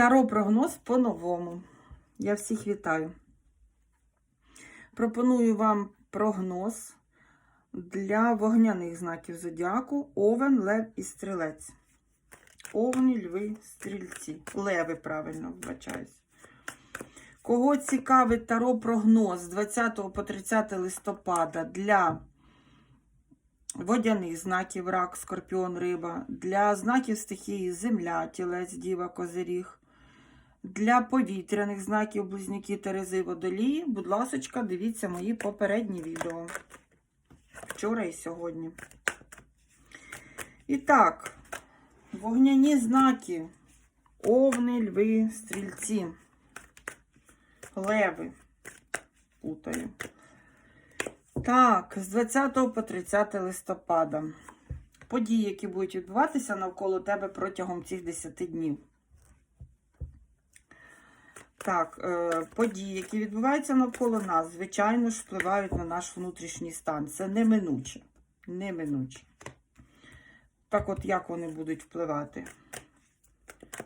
Таро прогноз по-новому. Я всіх вітаю. Пропоную вам прогноз для вогняних знаків зодіаку Овен, Лев і Стрілець. Овні, льви, стрільці. Леви, правильно вбачаюсь. Кого цікавить таро прогноз з 20 по 30 листопада для водяних знаків рак, скорпіон, риба, для знаків стихії земля, тілець, діва, козиріг, для повітряних знаків близнюки, терези, водолії, будь ласочка, дивіться мої попередні відео. Вчора і сьогодні. І так, вогняні знаки. Овни, льви, стрільці, леви. Путаю. Так, з 20 по 30 листопада. Події, які будуть відбуватися навколо тебе протягом цих 10 днів. Так, е, події, які відбуваються навколо нас, звичайно ж, впливають на наш внутрішній стан. Це неминуче. Неминуче. Так от, як вони будуть впливати?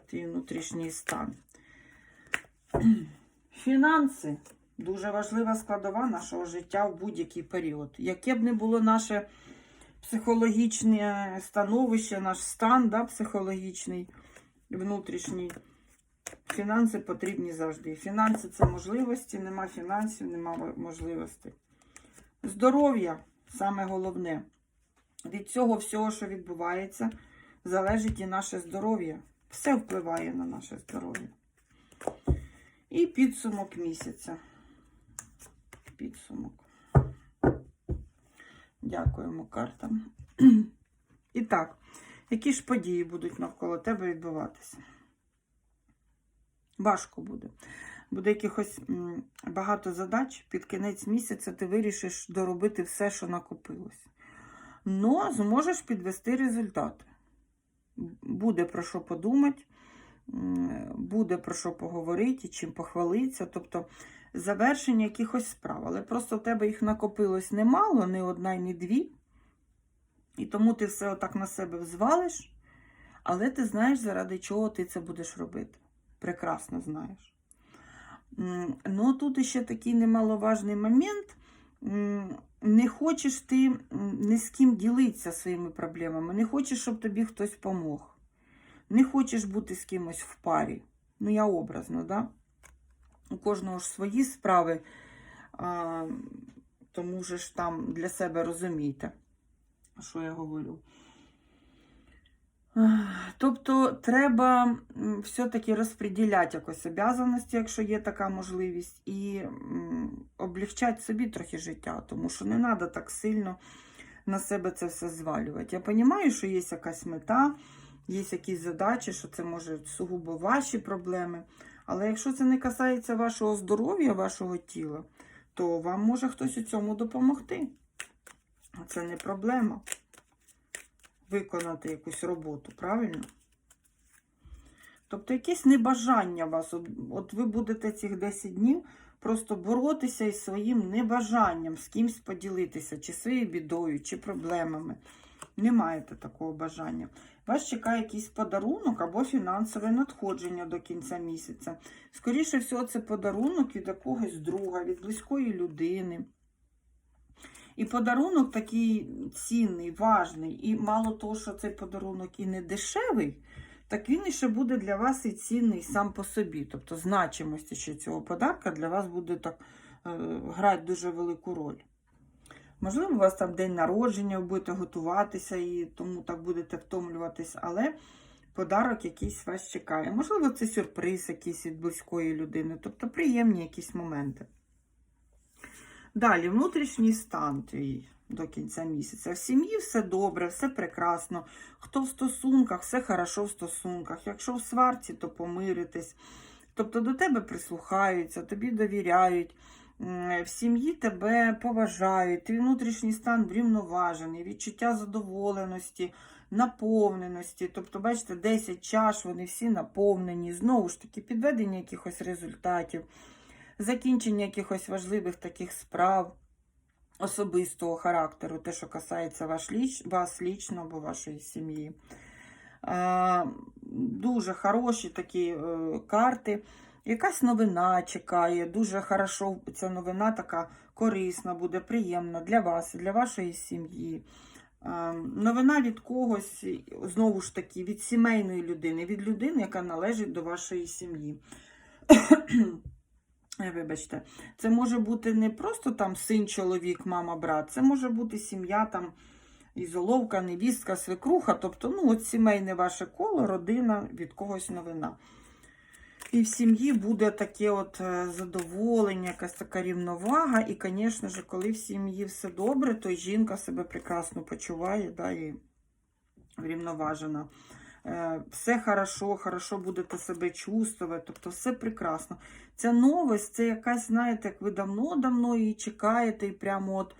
Твій внутрішній стан. Фінанси дуже важлива складова нашого життя в будь-який період. Яке б не було наше психологічне становище, наш стан да, психологічний, внутрішній. Фінанси потрібні завжди. Фінанси це можливості, нема фінансів, нема можливостей. Здоров'я саме головне. Від цього всього, що відбувається, залежить і наше здоров'я. Все впливає на наше здоров'я. І підсумок місяця. Підсумок. Дякуємо картам. І так, які ж події будуть навколо тебе відбуватися? Важко буде. Буде якихось багато задач. Під кінець місяця ти вирішиш доробити все, що накопилось. Но зможеш підвести результати. Буде про що подумати, буде про що поговорити, чим похвалитися. Тобто завершення якихось справ. Але просто в тебе їх накопилось немало, не одна, ні дві. І тому ти все отак на себе взвалиш, але ти знаєш, заради чого ти це будеш робити прекрасно знаєш. Ну, тут ще такий немаловажний момент. Не хочеш ти ні з ким ділитися своїми проблемами, не хочеш, щоб тобі хтось помог. Не хочеш бути з кимось в парі. Ну, я образно, да? У кожного ж свої справи, а, тому ж там для себе розумієте, що я говорю. Тобто треба все-таки розподіляти якось обов'язаності, якщо є така можливість, і облегчати собі трохи життя, тому що не треба так сильно на себе це все звалювати. Я розумію, що є якась мета, є якісь задачі, що це може сугубо ваші проблеми. Але якщо це не касається вашого здоров'я, вашого тіла, то вам може хтось у цьому допомогти. Це не проблема виконати якусь роботу, правильно? Тобто якесь небажання вас. От, ви будете цих 10 днів просто боротися із своїм небажанням з кимсь поділитися, чи своєю бідою, чи проблемами. Не маєте такого бажання. Вас чекає якийсь подарунок або фінансове надходження до кінця місяця. Скоріше всього, це подарунок від якогось друга, від близької людини. І подарунок такий цінний, важний, і мало того, що цей подарунок і не дешевий, так він ще буде для вас і цінний сам по собі. Тобто значимості ще цього подарка для вас буде так е, грати дуже велику роль. Можливо, у вас там день народження, ви будете готуватися і тому так будете втомлюватись, але подарок якийсь вас чекає. Можливо, це сюрприз якийсь від близької людини, тобто приємні якісь моменти. Далі, внутрішній стан твій до кінця місяця. В сім'ї все добре, все прекрасно. Хто в стосунках, все хорошо в стосунках. Якщо в сварці, то помиритесь. Тобто до тебе прислухаються, тобі довіряють. В сім'ї тебе поважають, твій внутрішній стан врівноважений, відчуття задоволеності, наповненості. Тобто, бачите, 10 чаш, вони всі наповнені. Знову ж таки, підведення якихось результатів закінчення якихось важливих таких справ особистого характеру, те, що касається ваш вас лічно або вашої сім'ї. Дуже хороші такі е, карти. Якась новина чекає. Дуже хорошо ця новина така корисна, буде приємна для вас для вашої сім'ї. Новина від когось, знову ж таки, від сімейної людини, від людини, яка належить до вашої сім'ї. Е, Вибачте, це може бути не просто там син, чоловік, мама, брат, це може бути сім'я, там ізоловка, невістка, свекруха, тобто, ну, от сімейне ваше коло, родина, від когось новина. І в сім'ї буде таке от е, задоволення, якась така рівновага. І, звісно ж, коли в сім'ї все добре, то жінка себе прекрасно почуває, да, і врівноважена. Е, Все хорошо, хорошо будете себе чувствувати, тобто все прекрасно. Ця новость, це якась, знаєте, як ви давно-давно її чекаєте і прямо от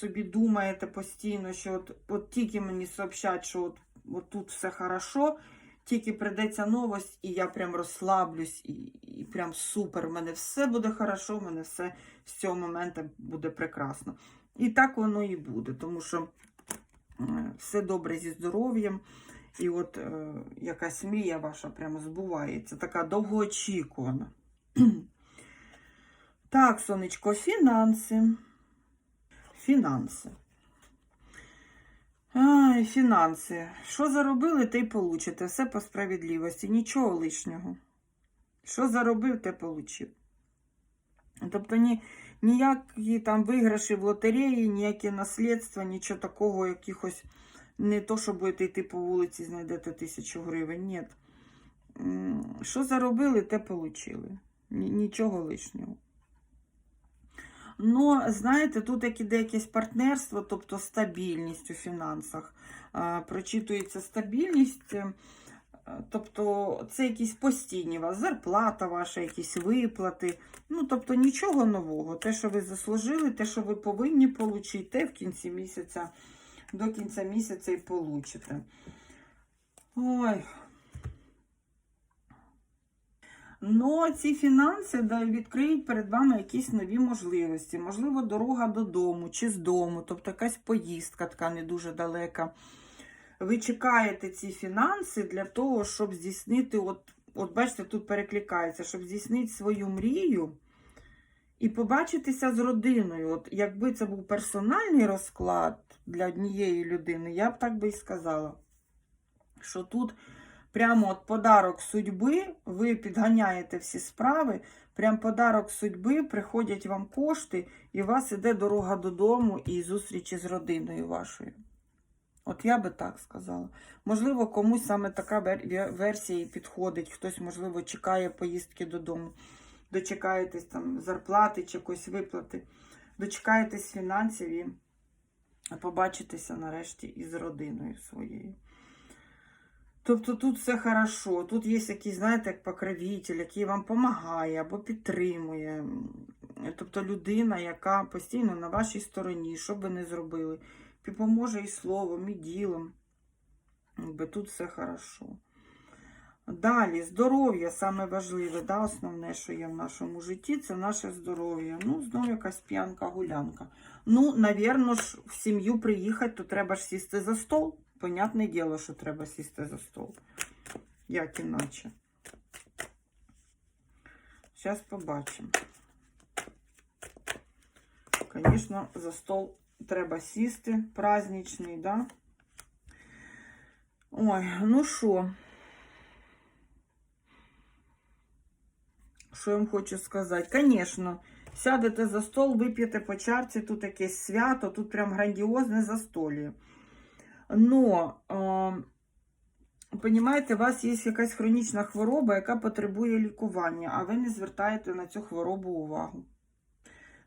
собі думаєте постійно, що от, от тільки мені сообщать, що от, от тут все хорошо, тільки прийдеться новость, і я прям розслаблюсь, і, і прям супер, в мене все буде хорошо, в мене все з цього моменту буде прекрасно. І так воно і буде, тому що все добре зі здоров'ям. І от е, якась мрія ваша прямо збувається, така довгоочікувана. так, сонечко, фінанси. Фінанси. Ай, фінанси. Що заробили, те й получите. Все по справедливості, нічого лишнього. Що заробив, те получив. Тобто ні, ніякі там виграші в лотереї, ніякі наслідства, нічого такого, якихось. Не то, що будете йти по вулиці, знайдете тисячу гривень. Ні. Що заробили, те получили. Нічого лишнього. Ну, знаєте, тут як іде якесь партнерство, тобто стабільність у фінансах. Прочитується стабільність, е, тобто це якісь постійні у вас зарплата ваша, якісь виплати. Ну, тобто нічого нового. Те, що ви заслужили, те, що ви повинні отримати, те в кінці місяця до кінця місяця і получите. Ой. Ну, ці фінанси да, відкриють перед вами якісь нові можливості. Можливо, дорога додому чи з дому, тобто якась поїздка така не дуже далека. Ви чекаєте ці фінанси для того, щоб здійснити, от, от бачите, тут перекликається, щоб здійснити свою мрію і побачитися з родиною. От якби це був персональний розклад для однієї людини, я б так би і сказала, що тут прямо от подарок судьби, ви підганяєте всі справи, прям подарок судьби, приходять вам кошти, і у вас іде дорога додому і зустрічі з родиною вашою. От я би так сказала. Можливо, комусь саме така версія і підходить. Хтось, можливо, чекає поїздки додому дочекаєтесь там зарплати чи якоїсь виплати, дочекаєтесь фінансів і побачитеся нарешті із родиною своєю. Тобто тут все хорошо, тут є якийсь, знаєте, як покровитель, який вам допомагає або підтримує. Тобто людина, яка постійно на вашій стороні, що би не зробили, допоможе і словом, і ділом. Якби тут все хорошо. Далі, здоров'я саме важливе, да, основне, що є в нашому житті, це наше здоров'я. Ну, знову якась п'янка-гулянка. Ну, навірно ж, в сім'ю приїхати, то треба ж сісти за стол. Понятне діло, що треба сісти за стол. Як іначе. Зараз побачимо. Звісно, за стол треба сісти, праздничний, да? Ой, ну що? Що я вам хочу сказати? Звісно, сядете за стол, вип'єте по чарці, тут якесь свято, тут прям грандіозне застолі. Но, е, понімаєте, у вас є якась хронічна хвороба, яка потребує лікування, а ви не звертаєте на цю хворобу увагу.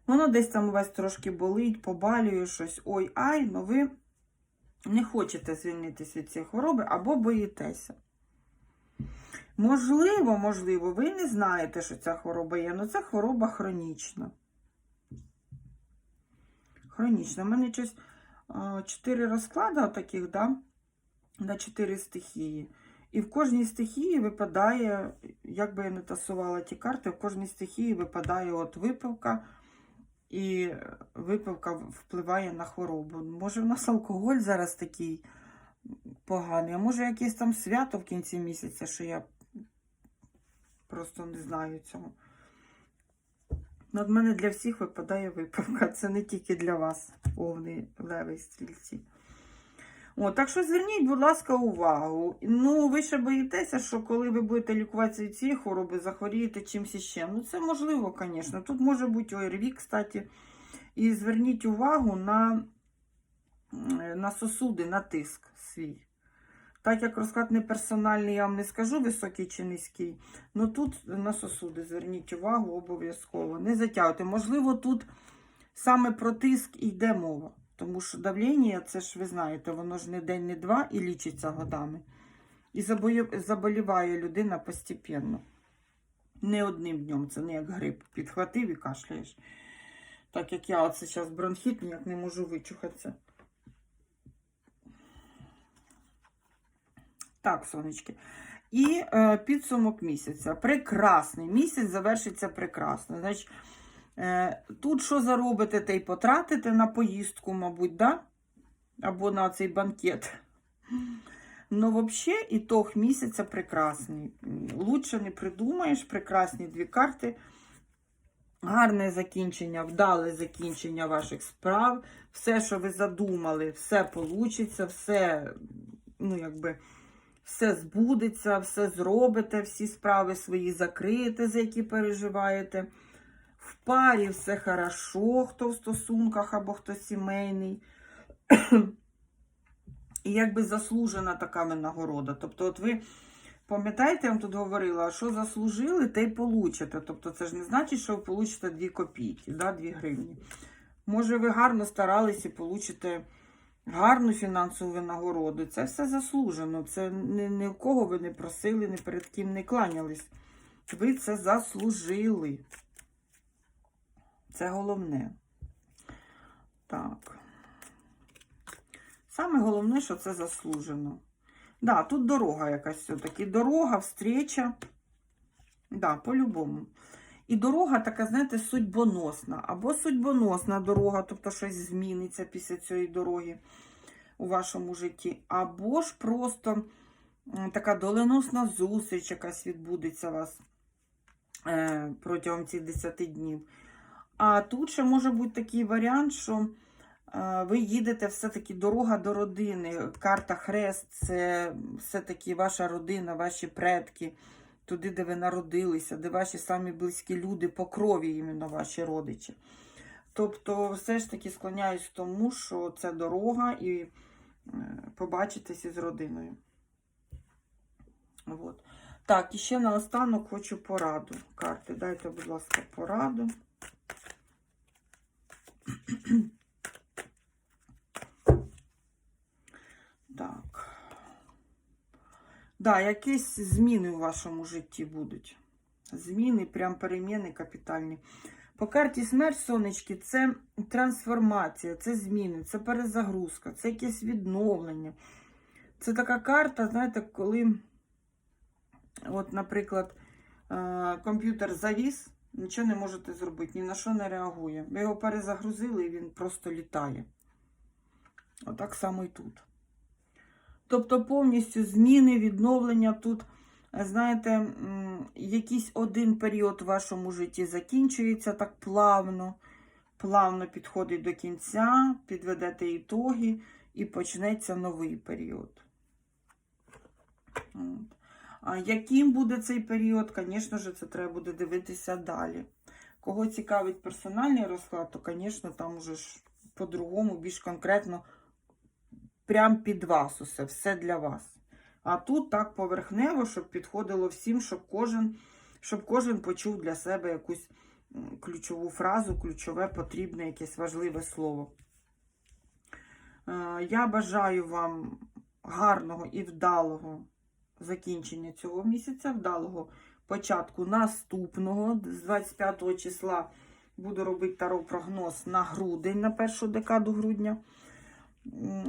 Воно десь там у вас трошки болить, побалює щось, ой, ай, но ви не хочете звільнитися від цієї хвороби або боїтеся. Можливо, можливо, ви не знаєте, що ця хвороба є, але це хвороба хронічна. Хронічна. У мене щось а, чотири розклади таких, да, на чотири стихії. І в кожній стихії випадає, як би я не тасувала ті карти, в кожній стихії випадає от випивка, і випивка впливає на хворобу. Може, в нас алкоголь зараз такий поганий. А може якесь там свято в кінці місяця, що я просто не знаю цього. Ну, От мене для всіх випадає виправка. Це не тільки для вас, повний левий стрільці. О, так що зверніть, будь ласка, увагу. Ну, ви ще боїтеся, що коли ви будете лікуватися від цієї хвороби, захворієте чимось іще. Ну, це можливо, звісно. Тут може бути ОРВІ, кстати. І зверніть увагу на, на сосуди, на тиск свій. Так як розклад не персональний, я вам не скажу високий чи низький. Ну тут на сосуди зверніть увагу обов'язково. Не затягуйте. Можливо, тут саме про тиск йде мова. Тому що давлення, це ж ви знаєте, воно ж не день, не два і лічиться годами. І заболіває людина постепенно. Не одним днем, це не як грип. Підхватив і кашляєш. Так як я оце зараз бронхіт, ніяк не можу вичухатися. Так, сонечки. І е, підсумок місяця. Прекрасний. Місяць завершиться прекрасно. Значить, е, тут що заробите, те й потратите на поїздку, мабуть, да? або на цей банкет. Ну, взагалі, ітог місяця прекрасний. Лучше не придумаєш, прекрасні дві карти. Гарне закінчення, вдале закінчення ваших справ. Все, що ви задумали, все вийде, все, ну, якби, все збудеться, все зробите, всі справи свої закриєте, за які переживаєте. В парі все хорошо, хто в стосунках або хто сімейний. І якби заслужена така винагорода. Тобто, от ви пам'ятаєте, я вам тут говорила, що заслужили, те й получите. Тобто, це ж не значить, що ви получите 2 копійки, да, 2 гривні. Може, ви гарно старались і получите гарну фінансову винагороду. Це все заслужено. Це ні, ні у кого ви не просили, ні перед ким не кланялись. Ви це заслужили. Це головне. Так. Саме головне, що це заслужено. Да, тут дорога якась все-таки. Дорога, встреча. Да, по-любому. І дорога така, знаєте, судьбоносна. Або судьбоносна дорога, тобто щось зміниться після цієї дороги у вашому житті. Або ж просто така доленосна зустріч якась відбудеться у вас е, протягом цих 10 днів. А тут ще може бути такий варіант, що е, ви їдете все-таки дорога до родини. Карта Хрест це все-таки ваша родина, ваші предки, туди, де ви народилися, де ваші самі близькі люди по крові, іменно ваші родичі. Тобто, все ж таки склоняюсь тому, що це дорога і е, побачитись із родиною. От. Так, і ще наостанок хочу пораду. Карти, дайте, будь ласка, пораду. Так. Да, якісь зміни у вашому житті будуть. Зміни, прям переміни капітальні. По карті смерть, сонечки, це трансформація, це зміни, це перезагрузка, це якесь відновлення. Це така карта, знаєте, коли, от, наприклад, е, комп'ютер завіс, нічого не можете зробити, ні на що не реагує. Ви його перезагрузили і він просто літає. Отак само і тут. Тобто повністю зміни, відновлення тут, знаєте, якийсь один період в вашому житті закінчується так плавно, плавно підходить до кінця, підведете ітоги і почнеться новий період. А яким буде цей період, звісно ж, це треба буде дивитися далі. Кого цікавить персональний розклад, то, звісно, там уже по-другому, більш конкретно, прям під вас усе, все для вас. А тут так поверхнево, щоб підходило всім, щоб кожен, щоб кожен почув для себе якусь ключову фразу, ключове, потрібне, якесь важливе слово. Е, Я бажаю вам гарного і вдалого закінчення цього місяця, вдалого початку наступного, з 25 числа буду робити таро прогноз на грудень, на першу декаду грудня.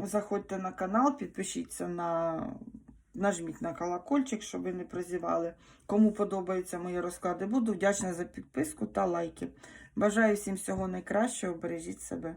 Заходьте на канал, підпишіться на. Нажміть на колокольчик, щоб не прозівали. Кому подобаються мої розклади, буду вдячна за підписку та лайки. Бажаю всім всього найкращого, бережіть себе.